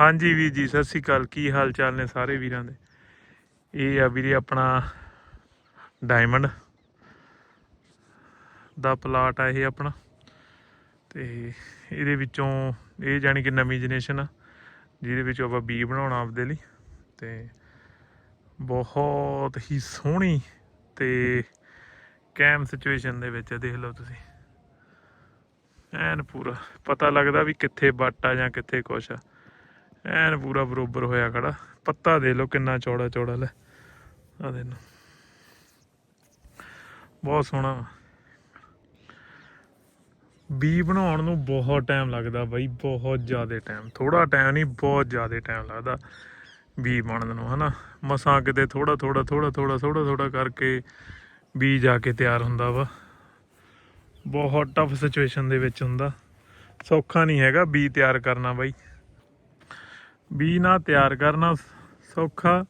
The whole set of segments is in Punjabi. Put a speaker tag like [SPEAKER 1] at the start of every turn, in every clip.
[SPEAKER 1] ਹਾਂਜੀ ਵੀਰ ਜੀ, ਸਤਿ ਸ੍ਰੀ ਅਕਾਲ। ਕੀ ਹਾਲ ਚਾਲ ਨੇ ਸਾਰੇ ਵੀਰਾਂ ਦੇ? ਇਹ ਆ ਵੀਰੇ ਆਪਣਾ ਡਾਇਮੰਡ ਦਾ ਪਲਾਟ ਆ ਇਹ ਆਪਣਾ। ਤੇ ਇਹਦੇ ਵਿੱਚੋਂ ਇਹ ਜਾਨੀ ਕਿ ਨਵੀਂ ਜਨਰੇਸ਼ਨ ਆ, ਜਿਹਦੇ ਵਿੱਚ ਆਪਾਂ ਬੀ ਬਣਾਉਣਾ ਆਪਦੇ ਲਈ। ਤੇ ਬਹੁਤ ਹੀ ਸੋਹਣੀ ਤੇ ਕੈਮ ਸਿਚੁਏਸ਼ਨ ਦੇ ਵਿੱਚ ਦੇਖ ਲਓ ਤੁਸੀਂ। ਐਨ ਪੂਰਾ, ਪਤਾ ਲੱਗਦਾ ਵੀ ਕਿੱਥੇ ਬੱਟ ਆ ਜਾਂ ਕਿੱਥੇ ਕੁਛ ਆ। ਐਨ ਪੂਰਾ ਬਰੋਬਰ ਹੋਇਆ ਖੜਾ। ਪੱਤਾ ਦੇ ਲਓ ਕਿੰਨਾ ਚੌੜਾ ਚੌੜਾ ਲੈ। ਆ ਦੇ ਲਓ। ਬਹੁਤ ਸੋਹਣਾ ਵਾ। ਬੀ ਬਣਾਉਣ ਨੂੰ ਬਹੁਤ ਟਾਈਮ ਲੱਗਦਾ ਬਾਈ, ਬਹੁਤ ਜ਼ਿਆਦਾ ਟਾਈਮ ਥੋੜਾ ਟਾਈਮ ਨਹੀਂ, ਬਹੁਤ ਜ਼ਿਆਦਾ ਟਾਈਮ ਲੱਗਦਾ ਬੀ ਬਣਨ ਨੂੰ, ਹਨਾ? ਮਸਾਂ ਕਿਤੇ ਥੋੜਾ ਥੋੜਾ ਥੋੜਾ ਥੋੜਾ ਥੋੜਾ ਥੋੜਾ ਕਰਕੇ ਬੀ ਜਾ ਕੇ ਤਿਆਰ ਹੁੰਦਾ ਵਾ। ਬਹੁਤ ਟਫ ਸਿਚੁਏਸ਼ਨ ਦੇ ਵਿੱਚ ਹੁੰਦਾ। ਸੌਖਾ ਨਹੀਂ ਹੈਗਾ ਬੀ ਤਿਆਰ ਕਰਨਾ ਬਾਈ। ਬੀ ਨਾ ਤਿਆਰ ਕਰਨਾ ਸੌਖਾ,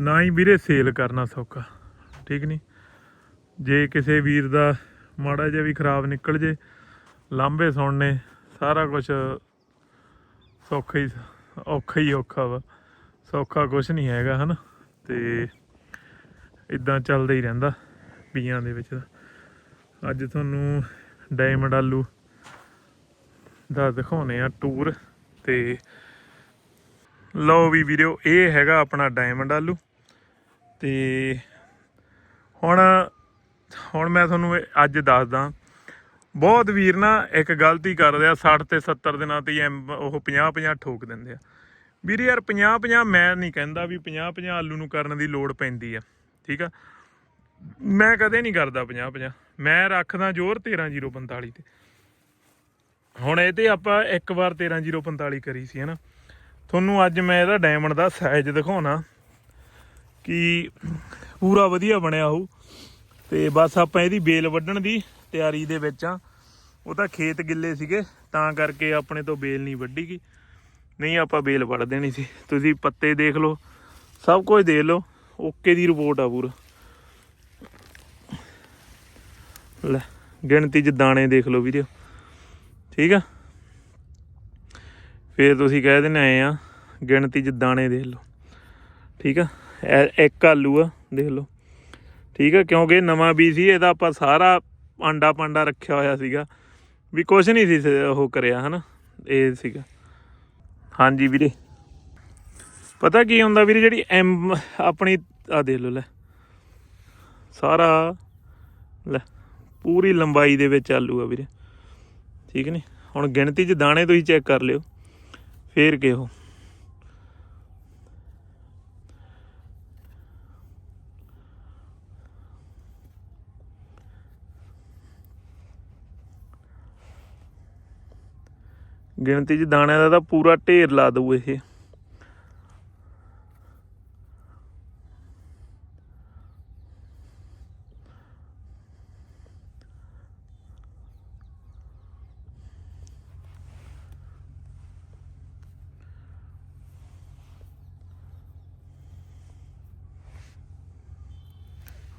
[SPEAKER 1] ਨਾ ਹੀ ਵੀਰੇ ਸੇਲ ਕਰਨਾ ਸੌਖਾ। ਠੀਕ ਨਹੀਂ ਜੇ ਕਿਸੇ ਵੀਰ ਦਾ ਮਾੜਾ ਜਿਹਾ ਵੀ ਖਰਾਬ ਨਿਕਲ ਜੇ ਲਾਂਬੇ ਸੁਣਨੇ, ਸਾਰਾ ਕੁਝ ਸੌਖਾ ਹੀ ਔਖਾ ਹੀ ਔਖਾ ਵਾ। ਸੌਖਾ ਕੁਝ ਨਹੀਂ ਹੈਗਾ, ਹਨਾ? ਤੇ ਇਦਾਂ ਚੱਲਦਾ ਹੀ ਰਹਿੰਦਾ ਬੀਆਂ ਦੇ ਵਿੱਚ। ਅੱਜ ਤੁਹਾਨੂੰ ਡਾਇਮੰਡ ਆਲੂ ਦਾ ਦਿਖਾਉਨੇ ਆ ਟੂਰ ਤੇ ਲਓ ਵੀ ਵੀਡੀਓ ਇਹ ਹੈਗਾ ਆਪਣਾ ਡਾਇਮੰਡ ਆਲੂ। ਤੇ ਹੁਣ ਹੁਣ ਮੈਂ ਤੁਹਾਨੂੰ ਅੱਜ ਦੱਸਦਾ। ਬਹੁਤ ਵੀਰ ਨਾ ਇੱਕ ਗਲਤੀ ਕਰਦੇ ਆ 60 ਤੇ 70 ਦਿਨਾਂ ਤੇ ਐਮ- ਉਹ 50 50 ਠੋਕ ਦਿੰਦੇ ਆ। ਵੀਰ ਯਾਰ 50 50 ਮੈਂ ਨਹੀਂ ਕਹਿੰਦਾ ਵੀ 50 50 ਆਲੂ ਨੂੰ ਕਰਨ ਦੀ ਲੋੜ ਪੈਂਦੀ ਆ, ਠੀਕ ਆ? ਮੈਂ ਕਦੇ ਨਹੀਂ ਕਰਦਾ 50 50 ਮੈਂ ਰੱਖਦਾ ਜ਼ੋਰ 13045 ਤੇ। ਹੁਣ ਇਹ ਤੇ ਆਪਾਂ ਇੱਕ ਵਾਰ 13045 ਕਰੀ ਸੀ, ਹਨਾ? ਤੁਹਾਨੂੰ ਅੱਜ ਮੈਂ ਇਹਦਾ ਡਾਇਮੰਡ ਦਾ ਸਾਈਜ਼ ਦਿਖਾਉਣਾ ਕਿ ਪੂਰਾ ਵਧੀਆ ਬਣਿਆ ਹੋਊ। ਤੇ ਬਸ ਆਪਾਂ ਇਹਦੀ ਬੇਲ ਵੱਢਣ ਦੀ ਤਿਆਰੀ ਦੇ ਵਿੱਚ ਆ। ਉਹ ਤਾਂ ਖੇਤ ਗਿੱਲੇ ਸੀਗੇ, ਤਾਂ ਕਰਕੇ ਆਪਣੇ ਤੋਂ ਬੇਲ ਨਹੀਂ ਵੱਢੀ ਗਈ। ਨਹੀਂ, ਆਪਾਂ ਬੇਲ ਵੱਢ ਦੇਣੀ ਸੀ। ਤੁਸੀਂ ਪੱਤੇ ਦੇਖ ਲਓ, ਸਭ ਕੁਝ ਦੇਖ ਲਓ। ਓਕੇ ਦੀ ਰਿਪੋਰਟ ਆ ਪੂਰਾ। ਲੈ, ਗਿਣਤੀ ਚ ਦਾਣੇ ਦੇਖ ਲਓ ਵੀਡੀਓ ਠੀਕ ਆ? ਫਿਰ ਤੁਸੀਂ ਕਹਿ ਦੇਣਾ ਆਏ ਆ, ਗਿਣਤੀ ਚ ਦਾਣੇ ਦੇਖ ਲਓ। ਠੀਕ ਆ? ਇੱਕ ਆਲੂ ਆ, ਦੇਖ ਲਓ। ਠੀਕ ਆ? ਕਿਉਂਕਿ ਨਵਾਂ ਬੀ ਸੀ, ਇਹਦਾ ਆਪਾਂ ਸਾਰਾ ਆਂਡਾ ਪਾਂਡਾ ਰੱਖਿਆ ਹੋਇਆ ਸੀਗਾ। ਵੀ ਕੁਝ ਨਹੀਂ ਸੀ ਉਹ ਕਰਿਆ, ਹਨਾ? ਇਹ ਸੀਗਾ। ਹਾਂਜੀ ਵੀਰੇ। ਪਤਾ ਕੀ ਹੁੰਦਾ ਵੀਰੇ, ਜਿਹੜੀ ਐਮ, ਆਪਣੀ ਆ ਦੇਖ ਲਓ ਲੈ। ਸਾਰਾ, ਲੈ, ਪੂਰੀ ਲੰਬਾਈ ਦੇ ਵਿੱਚ ਆਲੂ ਆ ਵੀਰੇ। ਠੀਕ ਨੇ? ਹੁਣ ਗਿਣਤੀ 'ਚ ਦਾਣੇ ਤੁਸੀਂ ਚੈੱਕ ਕਰ ਲਿਓ। ਫੇਰ ਕਿਹੋ ਗਿਣਤੀ 'ਚ ਦਾਣਿਆਂ ਦਾ ਤਾਂ ਪੂਰਾ ਢੇਰ ਲਾ ਦਊ ਇਹ।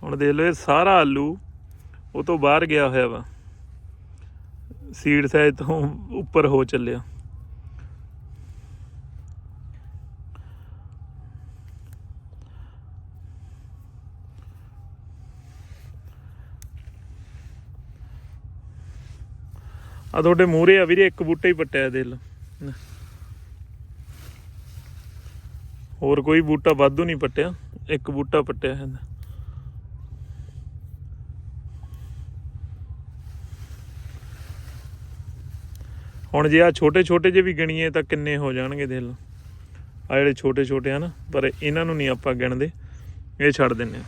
[SPEAKER 1] ਹੁਣ ਦੇਖ ਲਓ ਇਹ ਸਾਰਾ ਆਲੂ, ਉਹ ਤੋਂ ਬਾਹਰ ਗਿਆ ਹੋਇਆ ਵਾ। ਸੀਡ ਸਾਈਜ਼ ਤੋਂ ਉੱਪਰ ਹੋ ਚੱਲਿਆ। ਆ ਤੁਹਾਡੇ ਮੂਹਰੇ ਆ ਵੀਰੇ, ਇੱਕ ਬੂਟਾ ਹੀ ਪੱਟਿਆ ਦਿਲ ਹੋਰ ਕੋਈ ਬੂਟਾ ਵਾਧੂ ਨਹੀਂ ਪੱਟਿਆ, ਇੱਕ ਬੂਟਾ ਪੱਟਿਆ ਹੈ ਹੁਣ ਜੇ ਆ ਛੋਟੇ ਛੋਟੇ ਜਿਹੇ ਵੀ ਗਿਣੀਏ ਤਾਂ ਕਿੰਨੇ ਹੋ ਜਾਣਗੇ ਦੇਖ ਲਓ। ਆ ਜਿਹੜੇ ਛੋਟੇ ਛੋਟੇ ਆ ਨਾ, ਪਰ ਇਹਨਾਂ ਨੂੰ ਨਹੀਂ ਆਪਾਂ ਗਿਣਦੇ, ਇਹ ਛੱਡ ਦਿੰਨੇ ਆ।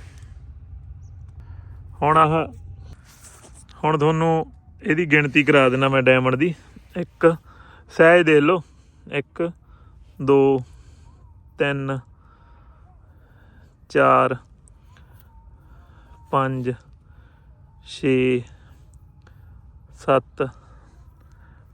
[SPEAKER 1] ਹੁਣ ਆਹ, ਹੁਣ ਤੁਹਾਨੂੰ ਇਹਦੀ ਗਿਣਤੀ ਕਰਾ ਦੇਣਾ ਮੈਂ ਡਾਇਮੰਡ ਦੀ। ਇੱਕ, ਸਹਿਜ ਦੇ ਲਓ। 1 2 3 4 5 6 7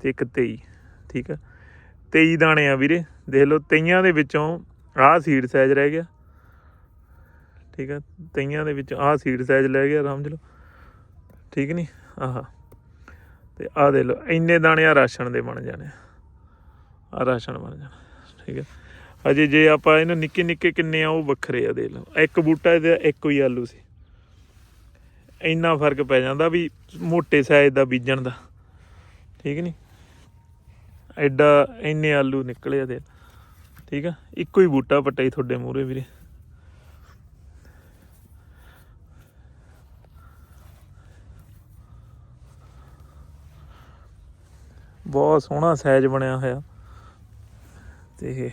[SPEAKER 1] ਤੇ ਇੱਕ 23 ਠੀਕ ਆ? 23 ਦਾਣੇ ਆ ਵੀਰੇ, ਦੇਖ ਲਓ 23 ਦੇ ਵਿੱਚੋਂ ਆਹ ਸੀਡ ਸਾਈਜ਼ ਰਹਿ ਗਿਆ। ਠੀਕ ਆ? 23 ਦੇ ਵਿੱਚ ਆਹ ਸੀਡ ਸਾਈਜ਼ ਰਹਿ ਗਿਆ ਸਮਝ ਲਓ। ਠੀਕ ਨਹੀਂ ਆਹ। ਤੇ ਆਹ ਦੇ ਲਓ, ਇੰਨੇ ਦਾਣੇ ਆ ਰਾਸ਼ਨ ਦੇ ਬਣ ਜਾਣੇ ਆ। ਰਾਸ਼ਨ ਬਣ ਜਾਣਾ, ਠੀਕ ਹੈ ਅਜੇ ਜੇ ਆਪਾਂ ਇਹਨੂੰ ਨਿੱਕੇ ਨਿੱਕੇ ਕਿੰਨੇ ਆ, ਉਹ ਵੱਖਰੇ ਆ ਦੇ ਲਓ। ਇੱਕ ਬੂਟਾ ਇਹਦਾ ਇੱਕੋ ਹੀ ਆਲੂ ਸੀ। ਇੰਨਾ ਫ਼ਰਕ ਪੈ ਜਾਂਦਾ ਵੀ ਮੋਟੇ ਸਾਈਜ਼ ਦਾ ਬੀਜਣ ਦਾ। ਠੀਕ ਨਹੀਂ ਐਡਾ ਇੰਨੇ ਆਲੂ ਨਿਕਲੇ ਆ ਦੇ ਠੀਕ ਆ? ਇੱਕੋ ਹੀ ਬੂਟਾ ਪੱਟਾ ਹੀ ਤੁਹਾਡੇ ਮੂਹਰੇ ਵੀਰੇ। ਬਹੁਤ ਸੋਹਣਾ ਸਾਈਜ਼ ਬਣਿਆ ਹੋਇਆ। ਤੇ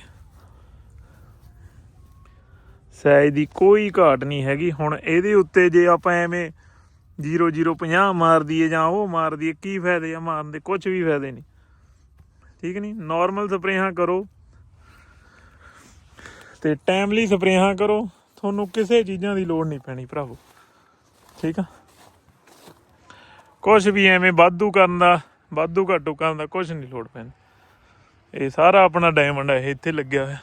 [SPEAKER 1] ਸਾਈਜ਼ ਦੀ ਕੋਈ ਘਾਟ ਨਹੀਂ ਹੈਗੀ। ਹੁਣ ਇਹਦੇ ਉੱਤੇ ਜੇ ਆਪਾਂ ਐਵੇਂ 0050 ਮਾਰ ਦਈਏ ਜਾਂ ਉਹ ਮਾਰ ਦਈਏ, ਕੀ ਫਾਇਦੇ ਆ ਮਾਰਨ ਦੇ? ਕੁਝ ਵੀ ਫਾਇਦੇ ਨਹੀਂ। ਠੀਕ ਨਹੀਂ? ਨਾਰਮਲ ਸਪਰੇਹਾਂ ਕਰੋ। ਤੇ ਟਾਈਮਲੀ ਸਪਰੇਹਾਂ ਕਰੋ। ਤੁਹਾਨੂੰ ਕਿਸੇ ਚੀਜ਼ਾਂ ਦੀ ਲੋੜ ਨਹੀਂ ਪੈਣੀ ਭਰਾਵੋ। ਠੀਕ ਆ? ਕੁਝ ਵੀ ਐਵੇਂ ਵਾਧੂ ਕਰਨ ਦਾ, ਵਾਧੂ ਘਾਟੂ ਕਰਨ ਦਾ ਕੁਝ ਨਹੀਂ ਲੋੜ ਪੈਣੀ ਇਹ ਸਾਰਾ ਆਪਣਾ ਡਾਇਮੰਡ ਹੈ ਇਹ ਇੱਥੇ ਲੱਗਿਆ ਹੋਇਆ।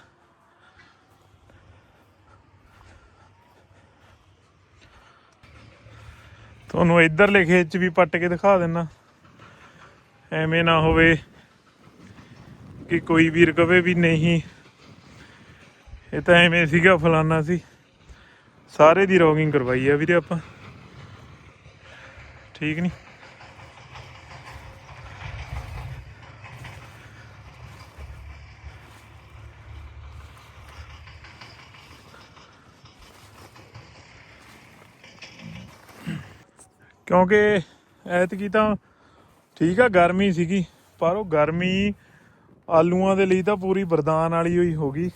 [SPEAKER 1] ਤੁਹਾਨੂੰ ਇਧਰਲੇ ਲਿਖੇ ਚ ਵੀ ਪੱਟ ਕੇ ਦਿਖਾ ਦਿੰਨਾ। ਐਵੇਂ ਨਾ ਹੋਵੇ ਕਿ ਕੋਈ ਵੀਰ ਕਵੇ ਵੀ ਨਹੀਂ। ਇਹ ਤਾਂ ਐਵੇਂ ਸੀਗਾ, ਫਲਾਨਾ ਸੀ। ਸਾਰੇ ਦੀ ਰੋਗਿੰਗ ਕਰਵਾਈ ਆ ਵੀਰੇ ਆਪਾਂ। ਠੀਕ ਨਹੀਂ ਕਿਉਂਕਿ ਐਤਕੀ ਤਾਂ ਠੀਕ ਆ, ਗਰਮੀ ਸੀਗੀ, ਪਰ ਉਹ ਗਰਮੀ ਆਲੂਆਂ ਦੇ ਲਈ ਤਾਂ ਪੂਰੀ ਵਰਦਾਨ ਵਾਲੀ ਹੋਈ ਹੋ ਗਈ।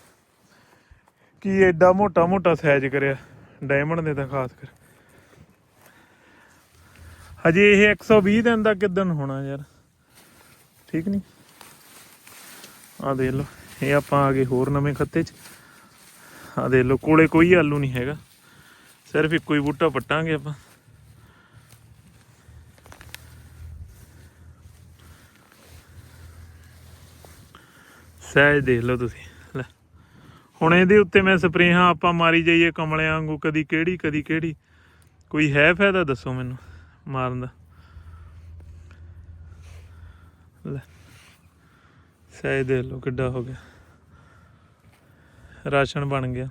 [SPEAKER 1] ਕੀ ਐਡਾ ਮੋਟਾ ਮੋਟਾ ਸਾਈਜ਼ ਕਰਿਆ ਡਾਇਮੰਡ ਦੇ ਤਾਂ ਖਾਸ ਕਰ। ਹਜੇ ਇਹ 120 ਦਿਨ ਦਾ ਕਿਦਨ ਹੋਣਾ ਯਾਰ? ਠੀਕ ਨਹੀਂ ਆ ਦੇਖ ਲਓ, ਇਹ ਆਪਾਂ ਆ ਗਏ ਹੋਰ ਨਵੇਂ ਖੱਤੇ 'ਚ। ਆ ਦੇਖ ਲਓ, ਕੋਲੇ ਕੋਈ ਆਲੂ ਨਹੀਂ ਹੈਗਾ। ਸਿਰਫ ਇੱਕੋ ਹੀ ਬੂਟਾ ਪੱਟਾਂਗੇ ਆਪਾਂ। ਸਹਿਜ ਦੇਖ ਲਓ ਤੁਸੀਂ। ਲੈ। ਹੁਣ ਇਹਦੇ ਉੱਤੇ ਮੈਂ ਸਪਰੇਹਾਂ ਆਪਾਂ ਮਾਰੀ ਜਾਈਏ ਕਮਲਿਆਂ ਵਾਂਗੂ, ਕਦੀ ਕਿਹੜੀ ਕਦੀ ਕਿਹੜੀ। ਕੋਈ ਹੈ ਫਾਇਦਾ ਦੱਸੋ ਮੈਨੂੰ ਮਾਰਨ ਦਾ। ਲੈ। ਸਹਿਜ ਦੇਖ ਲਓ ਕਿੱਡਾ ਹੋ ਗਿਆ। ਰਾਸ਼ਨ ਬਣ ਗਿਆ।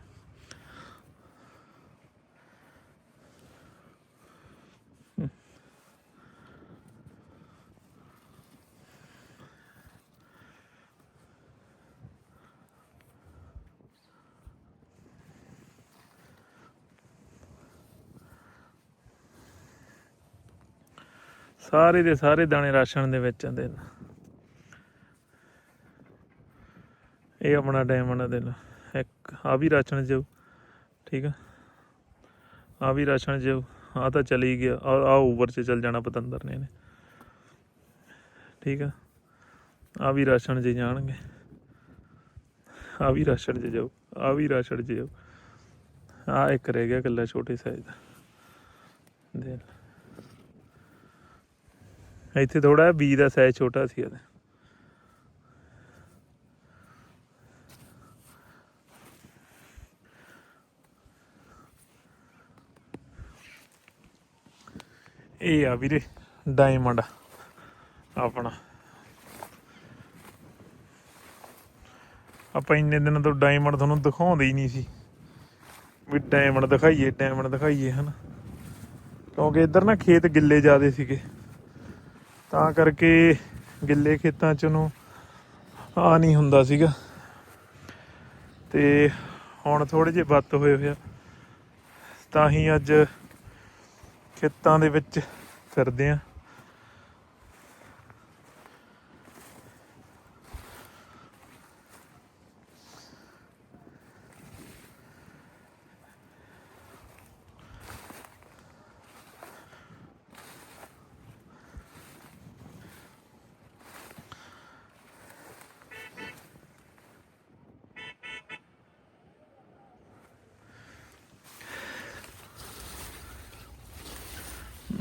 [SPEAKER 1] ਸਾਰੇ ਦੇ ਸਾਰੇ ਦਾਣੇ ਰਾਸ਼ਨ ਦੇ ਵਿੱਚ ਆਂਦੇ ਨੇ। ਇਹ ਆਪਣਾ ਡਾਇਮੰਡ ਦੇ ਲਓ ਇੱਕ ਆ ਵੀ ਰਾਸ਼ਨ ਜਾਊ ਠੀਕ ਆ? ਆ ਵੀ ਰਾਸ਼ਨ ਜਾਊ ਆ ਤਾਂ ਚਲੀ ਗਿਆ। ਆ ਆ ਓਵਰ ਚ ਚਲ ਜਾਣਾ ਪਤੰਦਰ ਨੇ ਇਹਨੇ। ਠੀਕ ਆ? ਆ ਵੀ ਰਾਸ਼ਨ ਚ ਜਾਣਗੇ। ਆ ਵੀ ਰਾਸ਼ਨ ਜੇ ਜਾਓ। ਆ ਵੀ ਰਾਸ਼ਨ ਚ ਜਾਊ ਆ ਇੱਕ ਰਹਿ ਗਿਆ ਇਕੱਲਾ ਛੋਟੇ ਸਾਈਜ਼ ਦਾ। ਦੇ ਇੱਥੇ ਥੋੜਾ ਬੀ ਦਾ ਸਾਈਜ਼ ਛੋਟਾ ਸੀ ਇਹਦਾ ਇਹ ਆ ਵੀਰੇ ਡਾਇਮੰਡ ਆਪਣਾ। ਆਪਾਂ ਇੰਨੇ ਦਿਨਾਂ ਤੋਂ ਡਾਇਮੰਡ ਤੁਹਾਨੂੰ ਦਿਖਾਉਂਦੇ ਹੀ ਨਹੀਂ ਸੀ। ਵੀ ਡਾਇਮੰਡ ਦਿਖਾਈਏ ਡਾਇਮੰਡ ਦਿਖਾਈਏ, ਹਨਾ। ਕਿਉਂਕਿ ਇੱਧਰ ਨਾ ਖੇਤ ਗਿੱਲੇ ਜ਼ਿਆਦੇ ਸੀਗੇ। ਤਾਂ ਕਰਕੇ ਗਿੱਲੇ ਖੇਤਾਂ ਚ ਉਹਨੂੰ ਆ ਨਹੀਂ ਹੁੰਦਾ ਸੀਗਾ। ਤੇ ਹੁਣ ਥੋੜੇ ਜਿਹੇ ਬੱਤ ਹੋਏ ਹੋਇਆ ਤਾਂ ਹੀ ਅੱਜ ਖੇਤਾਂ ਦੇ ਵਿੱਚ ਫਿਰਦੇ ਆ।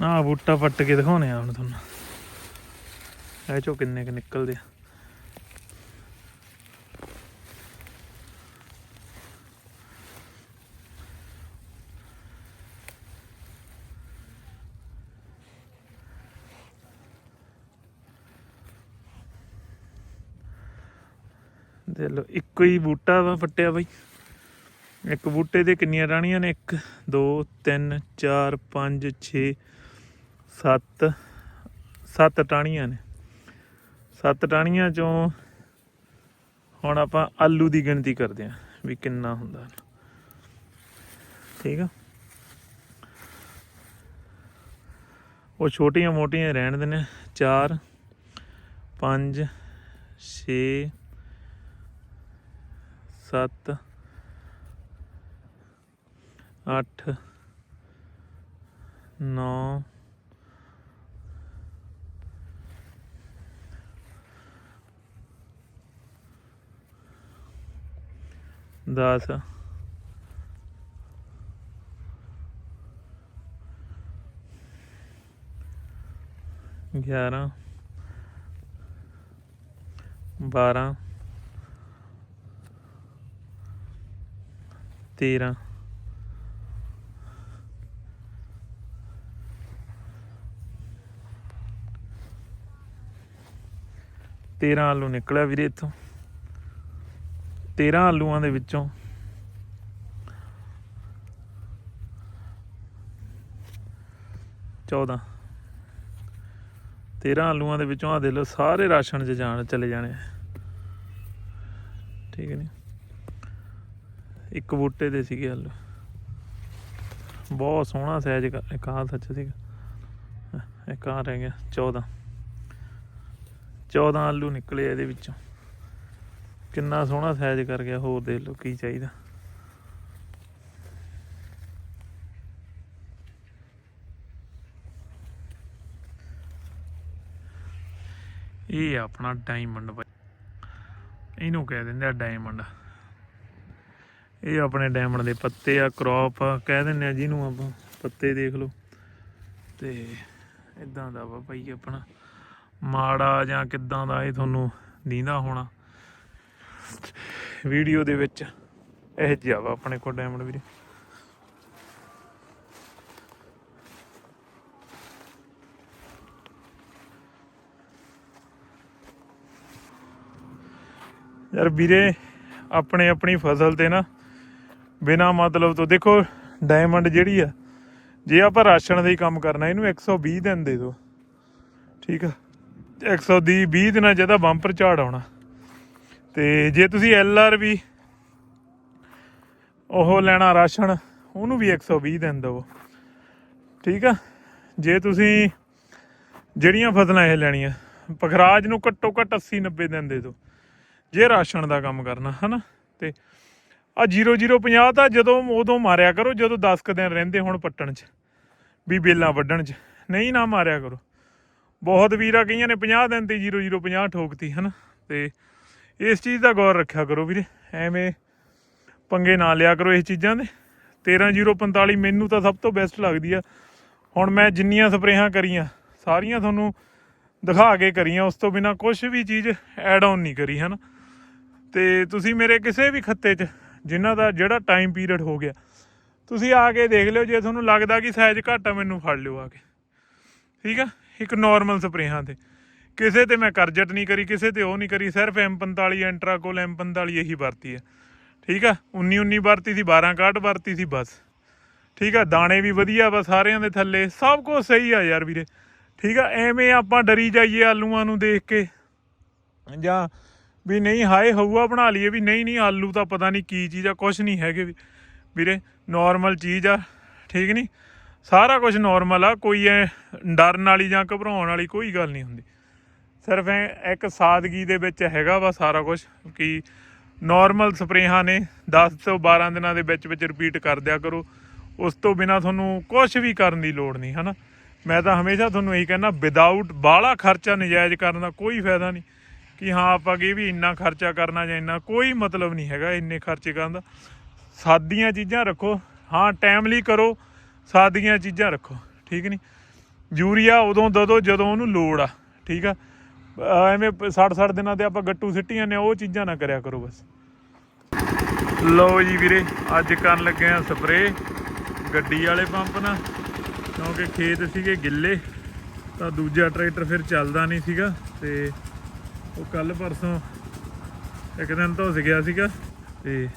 [SPEAKER 1] ਆਹ ਬੂਟਾ ਪੱਟ ਕੇ ਦਿਖਾਉਣੇ ਆ ਹੁਣ ਤੁਹਾਨੂੰ। ਇਹ ਚੋਂ ਕਿੰਨੇ ਕ ਨਿਕਲਦੇ ਆ। ਦੇ ਲੋ ਇੱਕੋ ਹੀ ਬੂਟਾ ਵਾ ਫੱਟਿਆ ਬਾਈ। ਇੱਕ ਬੂਟੇ ਦੇ ਕਿੰਨੀਆਂ ਟਾਹਣੀਆਂ ਨੇ? 1 2 3 4 5 6 7 7 ਟਾਹਣੀਆਂ ਨੇ। ਸੱਤ ਟਾਹਣੀਆਂ ਚੋਂ ਹੁਣ ਆਪਾਂ ਆਲੂ ਦੀ ਗਿਣਤੀ ਕਰਦੇ ਆਂ ਵੀ ਕਿੰਨਾ ਹੁੰਦਾ ਠੀਕ ਆ? ਉਹ ਛੋਟੀਆਂ ਮੋਟੀਆਂ ਰਹਿਣ ਦੇ ਨੇ 4 5 6 7 ਅੱਠ, ਨੌ ਦਸ। ਗਿਆਰਾਂ। ਬਾਰਾਂ। ਤੇਰਾਂ। ਤੇਰਾਂ ਆਲੂ ਨਿਕਲਿਆ ਵੀਰੇ ਇੱਥੋਂ। 13 ਆਲੂਆਂ ਦੇ ਵਿੱਚੋਂ ਚੌਦਾਂ। 13 ਆਲੂਆਂ ਦੇ ਵਿੱਚੋਂ ਆ ਦੇ ਲੋ ਸਾਰੇ ਰਾਸ਼ਨ 'ਚ ਜਾਣ, ਚਲੇ ਜਾਣੇ ਠੀਕ ਹੈ ਨੀ ਇੱਕ ਬੂਟੇ ਦੇ ਸੀਗੇ ਆਲੂ। ਬਹੁਤ ਸੋਹਣਾ ਸਾਈਜ਼ ਇੱਕ ਆਹ ਸੱਚ ਸੀਗਾ। ਇੱਕ ਆਹ ਰਹਿ ਗਿਆ 14 14 ਆਲੂ ਨਿਕਲੇ ਇਹਦੇ ਵਿੱਚੋਂ। ਕਿੰਨਾ ਸੋਹਣਾ ਸਾਈਜ਼ ਕਰ ਗਿਆ ਹੋਰ ਦੇਖ ਲਓ ਕੀ ਚਾਹੀਦਾ। ਇਹ ਆਪਣਾ ਡਾਇਮੰਡ ਇਹਨੂੰ ਕਹਿ ਦਿੰਦੇ ਆ ਡਾਇਮੰਡ ਇਹ ਆਪਣੇ ਡਾਇਮੰਡ ਦੇ ਪੱਤੇ ਆ ਕ੍ਰੌਪ ਕਹਿ ਦਿੰਦੇ ਆ ਜਿਹਨੂੰ ਆਪਾਂ, ਪੱਤੇ ਦੇਖ ਲਓ। ਤੇ ਇਦਾਂ ਦਾ ਵਾ ਭਾਈ ਆਪਣਾ। ਮਾੜਾ ਜਾਂ ਕਿਦਾਂ ਦਾ ਇਹ ਤੁਹਾਨੂੰ ਨੀਂਦਾ ਹੋਣਾ। ਵੀਡੀਓ ਦੇ ਵਿੱਚ ਇਹ ਜਿਹਾ ਵਾ ਆਪਣੇ ਕੋਲ ਡਾਇਮੰਡ ਵੀਰੇ। ਯਾਰ ਵੀਰੇ, ਆਪਣੇ ਆਪਣੀ ਫਸਲ ਤੇ ਨਾ ਬਿਨਾ ਮਤਲਬ ਤੋਂ ਦੇਖੋ ਡਾਇਮੰਡ ਜਿਹੜੀ ਆ, ਜੇ ਆਪਾਂ ਰਾਸ਼ਨ ਦਾ ਹੀ ਕੰਮ ਕਰਨਾ, ਇਹਨੂੰ 120 ਦਿਨ ਦੇ ਦਿਓ। ਠੀਕ ਆ? 120 20 ਦਿਨਾਂ 'ਚ ਇਹਦਾ ਬੰਪਰ ਝਾੜ ਆਉਣਾ। ਤੇ ਜੇ ਤੁਸੀਂ ਐਲ ਆਰ ਵੀ ਉਹ ਲੈਣਾ ਰਾਸ਼ਨ, ਉਹਨੂੰ ਵੀ 120 ਦਿਨ ਦਿਓ। ਠੀਕ ਆ? ਜੇ ਤੁਸੀਂ ਜਿਹੜੀਆਂ ਫਸਲਾਂ ਇਹ ਲੈਣੀਆਂ, ਪਖਰਾਜ ਨੂੰ ਘੱਟੋ ਘੱਟ 80 90 ਦਿਨ ਦੇ ਦਿਓ, ਜੇ ਰਾਸ਼ਨ ਦਾ ਕੰਮ ਕਰਨਾ, ਹਨਾ? ਤੇ ਆ 0050 ਤਾਂ ਜਦੋਂ ਉਦੋਂ ਮਾਰਿਆ ਕਰੋ, ਜਦੋਂ 10 ਕ ਦਿਨ ਰਹਿੰਦੇ ਹੁਣ ਪੱਟਣ 'ਚ, ਵੀ ਬੇਲਾਂ ਵੱਢਣ 'ਚ। ਨਹੀਂ ਨਾ ਮਾਰਿਆ ਕਰੋ। ਬਹੁਤ ਵੀਰਾ ਕਈਆਂ ਨੇ 50 ਦਿਨ ਤੇ 0050 ਠੋਕਤੀ, ਹਨਾ? ਤੇ ਇਸ ਚੀਜ਼ ਦਾ ਗੌਰ ਰੱਖਿਆ ਕਰੋ ਵੀਰੇ, ਐਵੇਂ ਪੰਗੇ ਨਾ ਲਿਆ ਕਰੋ ਇਸ ਚੀਜ਼ਾਂ ਦੇ। 13045 ਮੈਨੂੰ ਤਾਂ ਸਭ ਤੋਂ ਬੈਸਟ ਲੱਗਦੀ ਆ। ਹੁਣ ਮੈਂ ਜਿੰਨੀਆਂ ਸਪਰੇਹਾਂ ਕਰੀਆਂ, ਸਾਰੀਆਂ ਤੁਹਾਨੂੰ ਦਿਖਾ ਕੇ ਕਰੀਆਂ, ਉਸ ਤੋਂ ਬਿਨਾ ਕੁਝ ਵੀ ਚੀਜ਼ ਐਡ ਆਨ ਨਹੀਂ ਕਰੀ, ਹਨ। ਤੇ ਤੁਸੀਂ ਮੇਰੇ ਕਿਸੇ ਵੀ ਖੱਤੇ 'ਚ, ਜਿਨ੍ਹਾਂ ਦਾ ਜਿਹੜਾ ਟਾਈਮ ਪੀਰੀਅਡ ਹੋ ਗਿਆ, ਤੁਸੀਂ ਆ ਕੇ ਦੇਖ ਲਿਓ, ਜੇ ਤੁਹਾਨੂੰ ਲੱਗਦਾ ਕਿ ਸਾਈਜ਼ ਘੱਟ ਆ, ਮੈਨੂੰ ਫੜ ਲਿਓ ਆ ਕੇ। ਠੀਕ ਆ? ਇੱਕ ਨਾਰਮਲ ਸਪਰੇਹਾਂ ਤੇ। ਕਿਸੇ ਤੇ ਮੈਂ ਕਰਜਟ ਨਹੀਂ ਕਰੀ, ਕਿਸੇ ਤੇ ਉਹ ਨਹੀਂ ਕਰੀ, ਸਿਰਫ M45 ਐਂਟਰਾਕੋਲ M45 ਇਹੀ ਵਰਤੀ ਹੈ। ਠੀਕ ਆ? 19 19 ਵਰਤੀ ਸੀ 12 61 ਵਰਤੀ ਸੀ, ਬਸ। ਠੀਕ ਆ? ਦਾਣੇ ਵੀ ਵਧੀਆ ਵਾ ਸਾਰਿਆਂ ਦੇ ਥੱਲੇ। ਸਭ ਕੁਝ ਸਹੀ ਆ ਯਾਰ ਵੀਰੇ। ਠੀਕ ਆ? ਐਵੇਂ ਆਪਾਂ ਡਰੀ ਜਾਈਏ ਆਲੂਆਂ ਨੂੰ ਦੇਖ ਕੇ। ਜਾਂ ਵੀ ਨਹੀਂ, ਹਾਏ ਹਊਆ ਬਣਾ ਲਈਏ ਵੀ ਨਹੀਂ ਨਹੀਂ, ਆਲੂ ਤਾਂ ਪਤਾ ਨਹੀਂ ਕੀ ਚੀਜ਼ ਆ ਕੁਝ ਨਹੀਂ ਹੈਗੇ ਵੀ। ਵੀਰੇ ਨਾਰਮਲ ਚੀਜ਼ ਆ। ਠੀਕ ਨਹੀਂ ਸਾਰਾ ਕੁਝ ਨਾਰਮਲ ਆ, ਕੋਈ ਐ ਡਰਨ ਵਾਲੀ ਜਾਂ ਘਬਰਾਉਣ ਵਾਲੀ ਕੋਈ ਗੱਲ ਨਹੀਂ ਹੁੰਦੀ। ਸਿਰਫ ਇੱਕ ਸਾਦਗੀ ਦੇ ਵਿੱਚ ਹੈਗਾ ਵਾ ਸਾਰਾ ਕੁਝ ਕਿ ਨਾਰਮਲ ਸਪਰੇਹਾਂ ਨੇ 10 ਤੋਂ 12 ਦਿਨਾਂ ਦੇ ਵਿੱਚ ਵਿੱਚ ਰਿਪੀਟ ਕਰ ਦਿਆ ਕਰੋ। ਉਸ ਤੋਂ ਬਿਨਾ ਤੁਹਾਨੂੰ ਕੁਝ ਵੀ ਕਰਨ ਦੀ ਲੋੜ ਨਹੀਂ, ਹਨਾ? ਮੈਂ ਤਾਂ ਹਮੇਸ਼ਾ ਤੁਹਾਨੂੰ ਇਹੀ ਕਹਿੰਦਾ ਵਿਦਆਊਟ ਬਾਹਲਾ ਖਰਚਾ ਨਜਾਇਜ਼ ਕਰਨ ਦਾ ਕੋਈ ਫਾਇਦਾ ਨਹੀਂ। ਕਿ ਹਾਂ, ਆਪਾਂ ਕੀ ਵੀ ਇੰਨਾ ਖਰਚਾ ਕਰਨਾ ਜਾਂ ਇੰਨਾ, ਕੋਈ ਮਤਲਬ ਨਹੀਂ ਹੈਗਾ ਇੰਨੇ ਖਰਚੇ ਕਰਨ ਦਾ। ਸਾਦੀਆਂ ਚੀਜ਼ਾਂ ਰੱਖੋ। ਹਾਂ ਟਾਈਮਲੀ ਕਰੋ। ਸਾਦੀਆਂ ਚੀਜ਼ਾਂ ਰੱਖੋ। ਠੀਕ ਨਹੀਂ? ਯੂਰੀਆ ਉਦੋਂ, ਦਦੋ, ਜਦੋਂ ਉਹਨੂੰ ਲੋੜ ਆ। ਠੀਕ ਆ? ਐਵੇਂ 60-60 ਦਿਨਾਂ ਤੇ ਆਪਾਂ ਗੱਟੂ ਸਿੱਟੀਆਂ ਨੇ, ਉਹ ਚੀਜ਼ਾਂ ਨਾ ਕਰਿਆ ਕਰੋ ਬਸ। ਲਓ ਜੀ ਵੀਰੇ, ਅੱਜ ਕਰਨ ਲੱਗੇ ਆ ਸਪਰੇ ਗੱਡੀ ਵਾਲੇ ਪੰਪ ਨਾਲ, ਕਿਉਂਕਿ ਖੇਤ ਸੀਗੇ ਗਿੱਲੇ, ਤਾਂ ਦੂਜਾ ਟਰੈਕਟਰ ਫਿਰ ਚੱਲਦਾ ਨਹੀਂ ਸੀਗਾ, ਤੇ ਉਹ ਕੱਲ ਪਰਸੋਂ ਇੱਕ ਦਿਨ ਧੁੱਸ ਗਿਆ ਸੀਗਾ, ਤੇ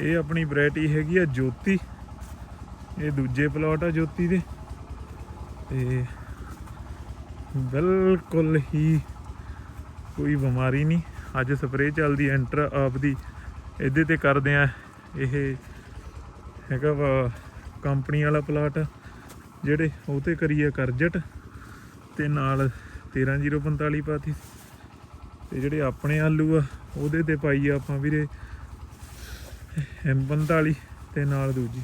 [SPEAKER 1] ਇਹ ਆਪਣੀ ਵੈਰਾਈਟੀ ਹੈਗੀ ਆ ਜੋਤੀ, ਇਹ ਦੂਜੇ ਪਲਾਟ ਆ ਜੋਤੀ ਦੇ, ਤੇ ਬਿਲਕੁਲ ਹੀ ਕੋਈ ਬਿਮਾਰੀ ਨਹੀਂ। ਅੱਜ ਸਪਰੇਅ ਚੱਲਦੀ ਐਂਟਰ ਆਪ ਦੀ। ਇਹਦੇ ਤੇ ਕਰਦੇ ਆ ਇਹ ਹੈਗਾ ਵਾ ਕੰਪਨੀ ਵਾਲਾ ਪਲਾਟ ਜਿਹੜੇ ਉਹ ਤੇ ਕਰੀਏ ਕਰਜਟ ਤੇ ਨਾਲ 13045 ਪਾਤੀ। ਤੇ ਜਿਹੜੇ ਆਪਣੇ ਆਲੂ ਆ ਉਹਦੇ ਤੇ ਪਾਈ ਆ ਆਪਾਂ ਵੀਰੇ M45 ਤੇ ਨਾਲ ਦੂਜੀ।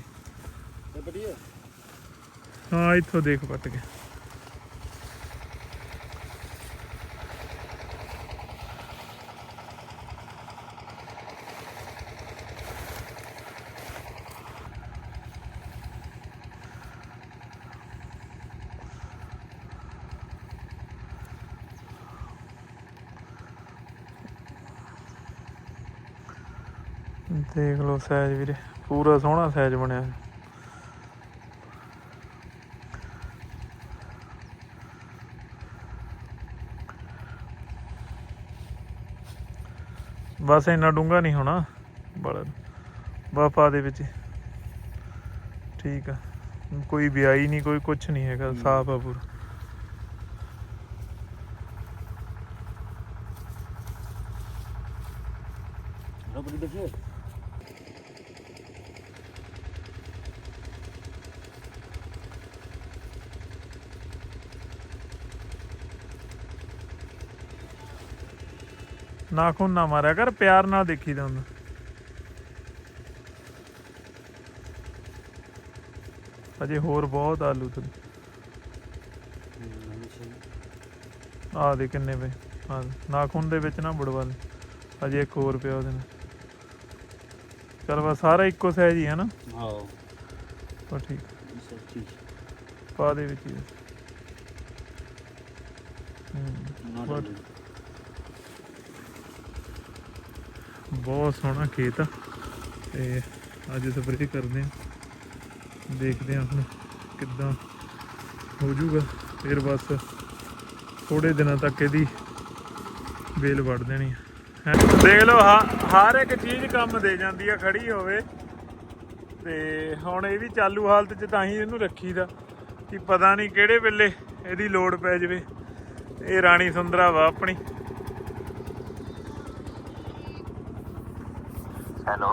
[SPEAKER 1] ਹਾਂ ਇੱਥੋਂ ਦੇਖ ਪੱਟ ਕੇ। ਦੇਖ ਲਓ ਸਾਈਜ਼ ਵੀਰੇ ਪੂਰਾ ਸੋਹਣਾ ਸਾਈਜ਼ ਬਣਿਆ। ਬਸ ਇੰਨਾ ਡੂੰਗਾ ਨਹੀਂ ਹੋਣਾ ਬੜਾ ਬਾਪਾ ਦੇ ਵਿੱਚ। ਠੀਕ ਆ ਕੋਈ ਵਿਆਹੀ ਨਹੀਂ ਕੋਈ ਕੁਝ ਨਹੀਂ ਹੈਗਾ ਸਾਫ਼ ਆ ਪੂਰਾ। ਨਾਖੂਨ ਨਾ ਮਾਰਿਆ ਕਰ ਪਿਆਰ ਨਾਲ ਦੇਖੀ ਦਾ ਹੁੰਦਾ। ਅਜੇ ਹੋਰ ਬਹੁਤ ਆਲੂ ਤੇ। ਆ ਦੇ ਕਿੰਨੇ ਪਏ। ਆ ਨਾਖੂਨ ਦੇ ਵਿੱਚ ਨਾ ਬੁੜਵਾ ਅਜੇ ਇੱਕ ਹੋਰ ਪਿਆ ਉਹਦੇ ਨਾਲ। ਚਲ ਬਸ ਸਾਰਾ ਇੱਕੋ ਸਾਈਜ਼ ਹੀ ਹੈ ਨਾ?
[SPEAKER 2] ਹਾਂ
[SPEAKER 1] ਉਹ ਠੀਕ। ਪਾ ਦੇ ਵਿੱਚ ਹੀ ਹੂੰ
[SPEAKER 2] ਨਾ
[SPEAKER 1] What? ਬਹੁਤ ਸੋਹਣਾ ਖੇਤ ਆ। ਤੇ ਅੱਜ ਸਪਰੇਅ ਕਰਦੇ ਆ। ਦੇਖਦੇ ਆ ਹੁਣ ਕਿੱਦਾਂ ਹੋ ਜਾਊਗਾ ਫਿਰ ਬਸ ਥੋੜੇ ਦਿਨਾਂ ਤੱਕ ਇਹਦੀ ਬੇਲ ਵੱਢ ਦੇਣੀ ਆ। ਹੈਂ। ਦੇਖ ਲਓ ਹਰ ਇੱਕ ਚੀਜ਼ ਕੰਮ ਦੇ ਜਾਂਦੀ ਆ, ਖੜੀ ਹੋਵੇ। ਤੇ ਹੁਣ ਇਹ ਵੀ ਚਾਲੂ ਹਾਲਤ 'ਚ ਤਾਂ ਹੀ ਇਹਨੂੰ ਰੱਖੀਦਾ ਕਿ ਪਤਾ ਨਹੀਂ ਕਿਹੜੇ ਵੇਲੇ ਇਹਦੀ ਲੋੜ ਪੈ ਜਾਵੇ। ਇਹ ਰਾਣੀ ਸੁੰਦਰਾ ਵਾ ਆਪਣੀ।
[SPEAKER 3] ਹੈਲੋ